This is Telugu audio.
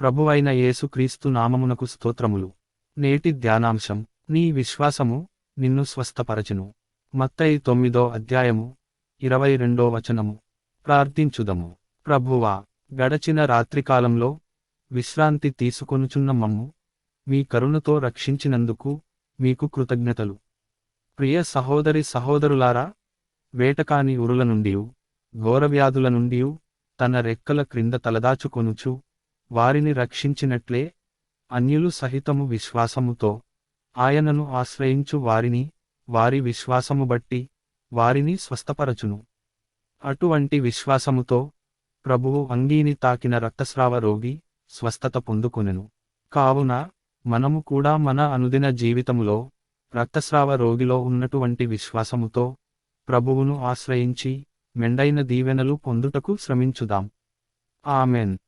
ప్రభువైన యేసుక్రీస్తు నామమునకు స్తోత్రములు. నేటి ధ్యానాంశం నీ విశ్వాసము నిన్ను స్వస్థపరచును. మత్తయి తొమ్మిదో అధ్యాయము ఇరవై రెండో వచనము. ప్రార్థించుదము. ప్రభువా గడచిన రాత్రికాలంలో విశ్రాంతి తీసుకొనుచున్న మమ్ము మీ కరుణతో రక్షించినందుకు మీకు కృతజ్ఞతలు. ప్రియ సహోదరి సహోదరులారా వేటకాని ఉరుల నుండియు ఘోరవ్యాధుల నుండియు తన రెక్కల క్రింద తలదాచుకొనుచు వారిని రక్షించినట్లే అన్యులు సహితము విశ్వాసముతో ఆయనను ఆశ్రయించు వారిని వారి విశ్వాసము బట్టి వారిని స్వస్థపరచును. అటువంటి విశ్వాసముతో ప్రభువు అంగీని తాకిన రక్తస్రావ రోగి స్వస్థత పొందుకొనెను. కావున మనము కూడా మన అనుదిన జీవితములో రక్తస్రావ రోగిలో ఉన్నటువంటి విశ్వాసముతో ప్రభువును ఆశ్రయించి మెండైన దీవెనలు పొందుటకు శ్రమించుదాం. ఆమెన్.